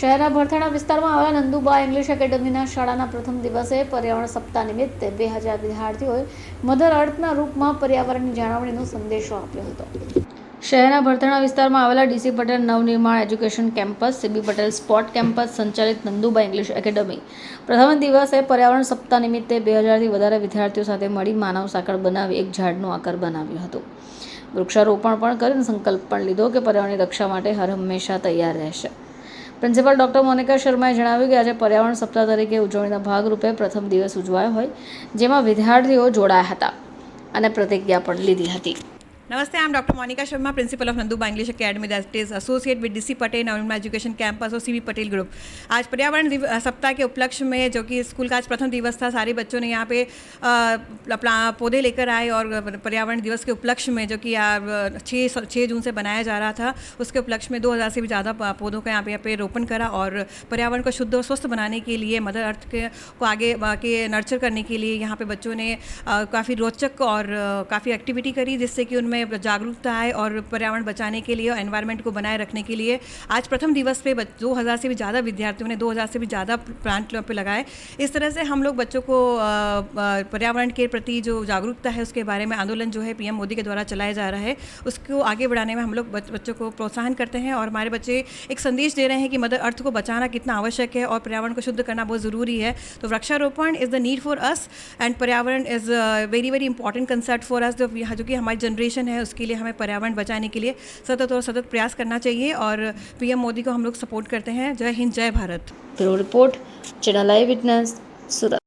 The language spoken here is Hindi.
શહેરના ભરથાણા વિસ્તારમાં આવેલા નંદુબા ઇંગ્લિશ એકેડમીના શાળાના પ્રથમ દિવસે પર્યાવરણ સપ્તાહ નિમિત્તે બે હજાર વિદ્યાર્થીઓએ મધર અર્થના રૂપમાં પર્યાવરણની જાળવણીનો સંદેશો આપ્યો હતો. શહેરના ભરથાણા વિસ્તારમાં આવેલા DC Patel Navnirman education campus CB Patel sport campus, સંચાલિત નંદુબા ઇંગ્લિશ એકેડમી. પ્રથમ દિવસે પર્યાવરણ સપ્તાહ નિમિત્તે બે હજારથી વધારે વિદ્યાર્થીઓ સાથે મળી માનવ સાંકળ બનાવી એક ઝાડનું આકાર બનાવ્યું હતું. વૃક્ષારોપણ પણ કરીને સંકલ્પ પણ લીધો કે પર્યાવરણની રક્ષા માટે હર હંમેશા તૈયાર રહેશે. પ્રિન્સિપાલ ડૉક્ટર મોનિકા શર્માએ જણાવ્યું કે આજે પર્યાવરણ સપ્તાહ તરીકે ઉજવણીના ભાગરૂપે પ્રથમ દિવસ ઉજવાયો હોય, જેમાં વિદ્યાર્થીઓ જોડાયા હતા અને પ્રતિજ્ઞા પણ લીધી હતી. Namaste, I'm Dr. Monica Sharma, Principal of Nanduba English Academy, that is associate with DC Patel Navaniर्माण education campus और सीबी पटेल ग्रुप आज पर्यावरण सप्ताह के उपलक्ष्य में जो कि स्कूल का आज प्रथम दिवस था सारे बच्चों ने यहाँ पे अपना पौधे लेकर आए और पर्यावरण दिवस के उपलक्ष्य में जो कि छः छः जून से बनाया जा रहा था उसके उपलक्ष्य में 2000 से भी ज़्यादा पौधों का यहाँ पे यहाँ पे रोपण करा और पर्यावरण को शुद्ध और स्वस्थ बनाने के लिए मदर अर्थ के को आगे के नर्चर करने के लिए यहाँ पे बच्चों ने काफ़ी रोचक और काफ़ी एक्टिविटी करी जिससे कि उनमें जागरूकता आए और पर्यावरण बचाने के लिए और एनवायरनमेंट को बनाए रखने के लिए आज प्रथम दिवस पे दो हज़ार से भी ज़्यादा विद्यार्थियों ने दो हज़ार से भी ज़्यादा प्लांट पे लगाए। इस तरह से हम लोग बच्चों को पर्यावरण के प्रति जो जागरूकता है उसके बारे में आंदोलन जो है पीएम मोदी के द्वारा चलाया जा रहा है, उसको आगे बढ़ाने में हम लोग बच्चों को प्रोत्साहन करते हैं और हमारे बच्चे एक संदेश दे रहे हैं कि मदर अर्थ को बचाना कितना आवश्यक है और पर्यावरण को शुद्ध करना बहुत ज़रूरी है। तो वृक्षारोपण is the need for us and पर्यावरण is very very important concert for us जो कि हमारी जनरेशन है, उसके लिए हमें पर्यावरण बचाने के लिए सतत और सतत प्रयास करना चाहिए और पीएम मोदी को हम लोग सपोर्ट करते हैं। जय हिंद, जय Bharat. Report channel eye witness, Surat.